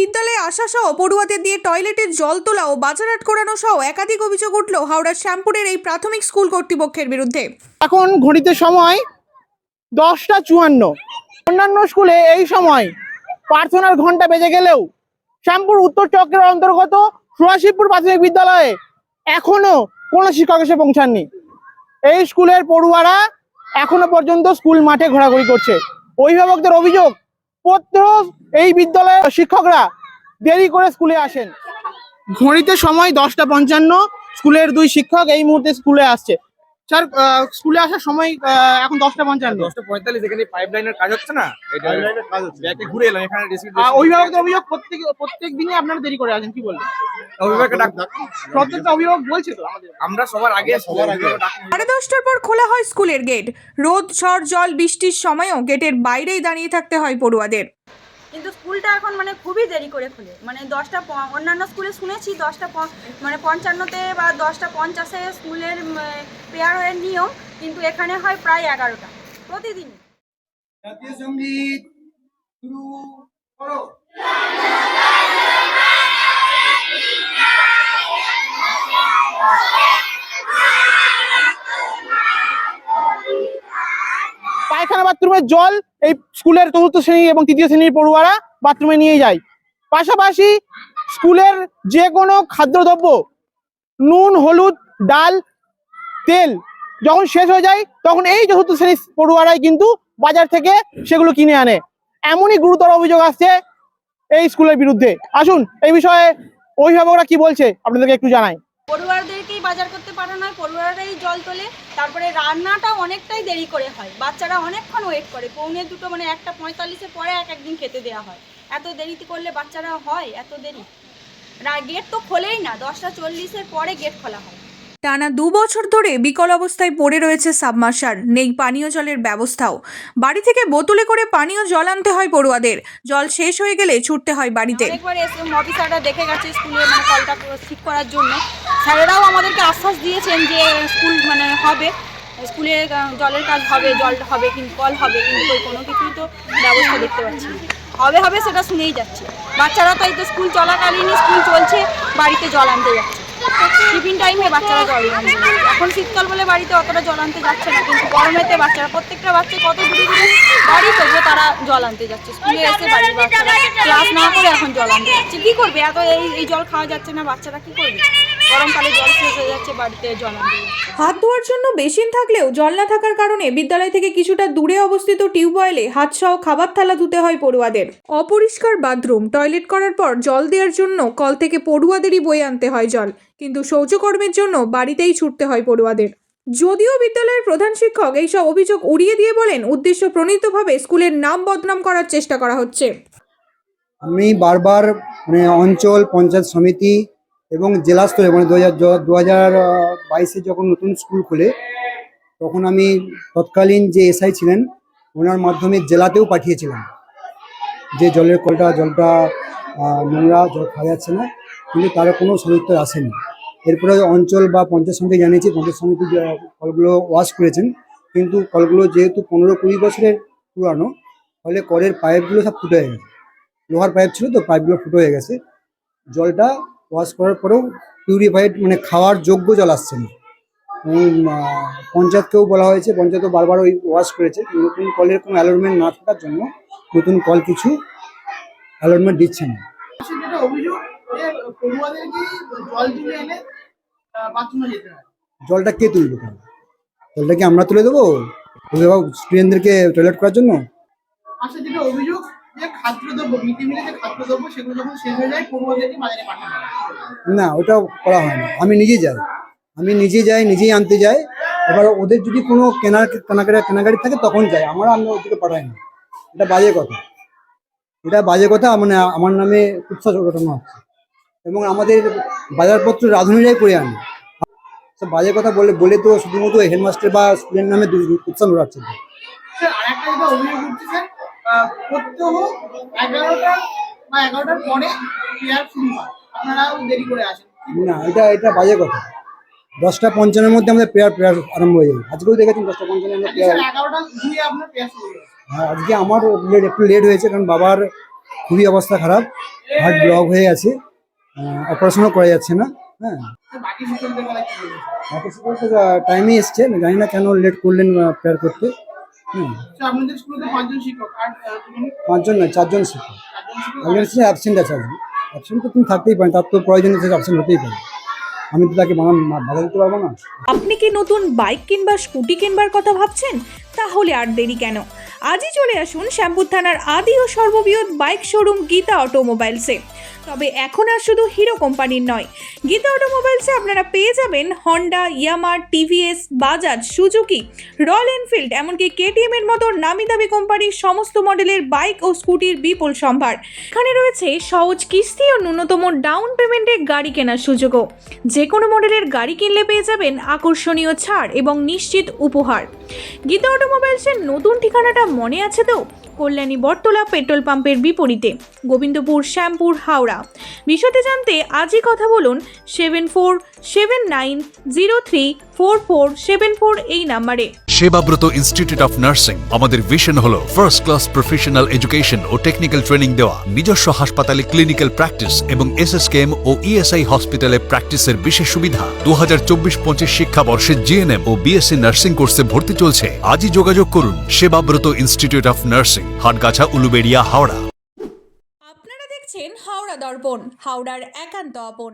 বিদ্যালয়ে আসা সহ পড়ুয়াদের দিয়ে টয়লেটের জল তোলা ও বাজারহাট করানো সহ একাধিক অভিযোগ উঠল হাওড়ার শ্যামপুরের এই প্রাথমিক স্কুল কর্তৃপক্ষের বিরুদ্ধে। এখন ঘড়িতে সময় দশটা চুয়ান্ন। অন্যান্য স্কুলে এই সময় প্রার্থনার ঘণ্টা বেজে গেলেও শ্যামপুর উত্তর চক্রের অন্তর্গত সুহাসিপুর প্রাথমিক বিদ্যালয়ে এখনও কোনো শিক্ষক এসে পৌঁছাননি। এই স্কুলের পড়ুয়ারা এখনও পর্যন্ত স্কুল মাঠে ঘোরাঘুরি করছে। অভিভাবকদের অভিযোগ প্রত্যহ এই বিদ্যালয়ের শিক্ষকরা দেরি করে স্কুলে আসেন। ঘড়িতে সময় দশটা পঞ্চান্ন স্কুলের দুই শিক্ষক এই মুহূর্তে স্কুলে আসছে। স্যার আহ, স্কুলে আসার সময় আহ, এখন দশটা পঞ্চান্ন। দশটা পঁয়তাল্লিশ এখানে পাইপ লাইনের কাজ হচ্ছে না? ঘুরে এলাম এখানে অভিভাবকদের অভিযোগ প্রত্যেক প্রত্যেক দিনই আপনারা দেরি করে আসেন কি বলবেন? সাড়ে দশটার পর খোলা হয় স্কুলের গেট রোদ ঝড় জল বৃষ্টির সময়ও গেটের বাইরেই দাঁড়িয়ে থাকতে হয় পড়ুয়াদের। কিন্তু স্কুলটা এখন মানে খুবই দেরি করে খুলে। মানে দশটা অন্যান্য স্কুলে শুনেছি দশটা মানে পঞ্চান্নতে বা দশটা পঞ্চাশে স্কুলের হয়ে নিয়ম কিন্তু এখানে হয় প্রায় এগারোটা প্রতিদিন জাতীয় সংগীত শুরু করো। পায়খানা বাথরুমের জল, এই স্কুলের চতুর্থ শ্রেণি এবং তৃতীয় শ্রেণির পড়ুয়ারা বাথরুমে নিয়ে যায়। পাশাপাশি স্কুলের যে কোনো খাদ্যদ্রব্য, নুন, হলুদ, ডাল, তেল যখন শেষ হয়ে যায়, তখন এই চতুর্থ শ্রেণির পড়ুয়ারাই কিন্তু বাজার থেকে সেগুলো কিনে আনে। এমনই গুরুতর অভিযোগ আসছে এই স্কুলের বিরুদ্ধে। আসুন, এই বিষয়ে অভিভাবকরা কি বলছে, আপনাদেরকে একটু জানাই। পড়ুয়ারদেরকেই বাজার করতে পারে না পড়ুয়ারাই জল তোলে। তারপরে রান্নাটা অনেকটাই দেরি করে হয়। বাচ্চারা অনেকক্ষণ ওয়েট করে। পৌনে দুটো মানে একটা পঁয়তাল্লিশের পরে এক একদিন খেতে দেওয়া হয়। এত দেরিতে করলে বাচ্চারা হয়? এত দেরি? না গেট তো খোলেই না। দশটা চল্লিশের পরে গেট খোলা হয়। টানা দু বছর ধরে বিকল অবস্থায় পড়ে রয়েছে সাবমার্শাল, নেই পানীয় জলের ব্যবস্থাও। বাড়ি থেকে বোতলে করে পানীয় জল আনতে হয় পড়ুয়াদের। জল শেষ হয়ে গেলে ছুটতে হয় বাড়িতে। দেখে গেছে স্কুলে মানে কলটা ঠিক করার জন্য। স্যারেরাও আমাদেরকে আশ্বাস দিয়েছেন যে স্কুল মানে হবে। স্কুলে জলের কাজ হবে, জল হবে কিন্তু কল হবে, কিন্তু কোনো কিছুই তো ব্যবস্থা দেখতে পাচ্ছি হবে হবে সেটা শুনেই যাচ্ছে। বাচ্চারা তাই তো স্কুল চলাকালীনই স্কুল চলছে, বাড়িতে জল আনতে যাচ্ছে। টিফিন টাইমে বাচ্চারা জল আনতে এখন শীতকাল বলে বাড়িতে অতটা জল আনতে যাচ্ছে না কিন্তু গরমেতে বাচ্চারা প্রত্যেকটা বাচ্চা কত দূরে দূরে বাড়ি তবুও তারা জল আনতে যাচ্ছে। স্কুলে এসে বাড়ির বাচ্চারা ক্লাস না করে এখন জল আনতে যাচ্ছে। কী করবে? এত এই এই জল খাওয়া যাচ্ছে না বাচ্চারা কী করবে? গরমকালে জল শেষ হয়ে যাচ্ছে বাড়িতে জল আনতে হাত ধোয়ার জন্য বেসিন থাকলেও জল না থাকার কারণে বিদ্যালয় থেকে কিছুটা দূরে অবস্থিত টিউবওয়েলে হাত সহ খাবার থালা ধুতে হয় পড়ুয়াদের। অপরিষ্কার বাথরুম টয়লেট করার পর জল দেওয়ার জন্য কল থেকে পড়ুয়াদেরই বয়ে আনতে হয় জল। কিন্তু শৌচকর্মের জন্য বাড়িতেই ছুটতে হয় পড়ুয়াদের। যদিও বিদ্যালয়ের প্রধান শিক্ষক এইসব অভিযোগ উড়িয়ে দিয়ে বলেন, উদ্দেশ্য প্রণীতভাবে স্কুলের নাম বদনাম করার চেষ্টা করা হচ্ছে। আমি বারবার মানে অঞ্চল পঞ্চায়েত সমিতি এবং জেলা স্তরে মানে দু হাজার দু হাজার বাইশে যখন নতুন স্কুল খুলে, তখন আমি তৎকালীন যে এসআই ছিলেন, ওনার মাধ্যমে জেলাতেও পাঠিয়েছিলাম। যে জলের কলটা, জলটা নোংরা, জল খাওয়া যাচ্ছে না, কিন্তু তার কোনো সদুত্তর আসেনি। এরপরে অঞ্চল বা পঞ্চায়েত সমিতি জানিয়েছি, পঞ্চায়েত সমিতি কলগুলো ওয়াশ করেছেন, কিন্তু কলগুলো যেহেতু পনেরো কুড়ি বছরের পুরানো, ফলে কলের পাইপগুলো সব ফুটে গেছে। লোহার পাইপ ছিল তো, পাইপগুলো ফুটো হয়ে গেছে। জলটা ওয়াশ করার পরেও পিউরিফাইড মানে খাওয়ার যোগ্য জল আসছে না। পঞ্চায়েতকেও বলা হয়েছে, পঞ্চায়েতও বারবার ওই ওয়াশ করেছে নতুন কলের কোনো অ্যালটমেন্ট না থাকার জন্য নতুন কল কিছু অ্যালটমেন্ট দিচ্ছে না। অভিযোগ? যে পড়ুয়াদেরকে জল তুলে এনে বাথরুমে যেতে হয়? জলটা কে তুলবে তাহলে? জলটা কি আমরা তুলে দেবো? স্টুডেন্টদেরকে টয়লেট করার জন্য? আসলে যেটা অভিযোগ যে খাদ্যদ্রব্য মিড মিলে যে খাদ্যদ্রব্য সেগুলো যখন শেষ হয়ে যায় পড়ুয়াদেরকে বাজারে পাঠানো না ওটা করা হয় না। আমি নিজে যাই। আমি নিজে যাই নিজেই আনতে যাই। এবার ওদের যদি কোনো কেনার কেনাকাটা কেনাকাটি থাকে তখন যাই। আমরা আমি ওদেরকে পাঠাই না। এটা বাজে কথা। এটা বাজে কথা মানে আমার নামে উৎসাহ ঘটনা হচ্ছে এবং আমাদের বাজারপত্র রাঁধুনিরাই করে আনে। তো বাজে কথা বলে বলে তো শুধুমাত্র হেডমাস্টার বা স্টুডেন্ট নামে উৎসাহ আসেন। না এটা এটা বাজে কথা। দশটা পঞ্চান্নের মধ্যে আমাদের প্রেয়ার প্রেয়ার আরম্ভ হয়ে যাবে। আজকেও দেখেছেন দশটা আমরা প্রেয়ার। প্রেয়ার শুরু হয়ে আজকে আমার একটু লেট হয়েছে কারণ বাবার খুবই অবস্থা খারাপ। হার্ট ব্লক হয়ে আছে। অপারেশনও করা যাচ্ছে না হ্যাঁ। বাকি শিক্ষক টাইমে এসছে আমি জানি না কেন লেট করলেন প্রেয়ার করতে। আচ্ছা, আপনাদের স্কুলে পাঁচজন শিক্ষক আর পাঁচজন নয় চারজন শিক্ষক। একজন হচ্ছে অ্যাবসেন্ট আছে আজকে অ্যাবসেন্ট তো তুমি থাকতেই পারেন তার তো প্রয়োজন হচ্ছে অ্যাবসেন্ট হতেই পারে। আমি তো তাকে বানা বাধা দিতে পারব না। আপনি কি নতুন বাইক কিংবা স্কুটি কিনবার কথা ভাবছেন? তাহলে আর দেরি কেন? আজই চলে আসুন শ্যামপুর থানার আদি ও সর্ববৃহৎ বাইক শোরুম গীতা অটোমোবাইলসে। তবে এখন আর শুধু হিরো কোম্পানির নয়, গীতা অটোমোবাইলসে আপনারা পেয়ে যাবেন Honda Yamaha TVS Bajaj Suzuki Royal Enfield এমনকি কেটিএম এর মতো নামি দামি কোম্পানির সমস্ত মডেলের বাইক ও স্কুটির বিপুল সম্ভার। এখানে রয়েছে সহজ কিস্তি ও ন্যূনতম ডাউন পেমেন্টে গাড়ি কেনার সুযোগও। যে কোনো মডেলের গাড়ি কিনলে পেয়ে যাবেন আকর্ষণীয় ছাড় এবং নিশ্চিত উপহার। গীতা অটোমোবাইলসের নতুন ঠিকানাটা মনে আছে তো? কল্যাণী বটতলা পেট্রোল পাম্পের বিপরীতে, গোবিন্দপুর, শ্যামপুর, হাওড়া। বিষয়টি জানতে আজই কথা বলুন seven four seven nine zero three four four seven four এই নাম্বারে সেবাব্রত ইনস্টিটিউট অফ নার্সিং আমাদের ভিশন হল ফার্স্ট ক্লাস প্রফেশনাল এডুকেশন ও টেকনিক্যাল ট্রেনিং দেওয়া। নিজস্ব হাসপাতালে ক্লিনিক্যাল প্র্যাকটিস এবং এসএসকেএম ও ইএসআই হসপিটালে প্র্যাকটিসের বিশেষ সুবিধা। দু হাজার চব্বিশ পঁচিশ শিক্ষাবর্ষে জিএনএম ও বিএসসি নার্সিং কোর্সে ভর্তি চলছে। আজই যোগাযোগ করুন Sebabrata institute of nursing Hatgachha, Uluberia, Howrah. আপনারা দেখছেন হাওড়া দর্পণ, হাওড়ার একান্ত আপন।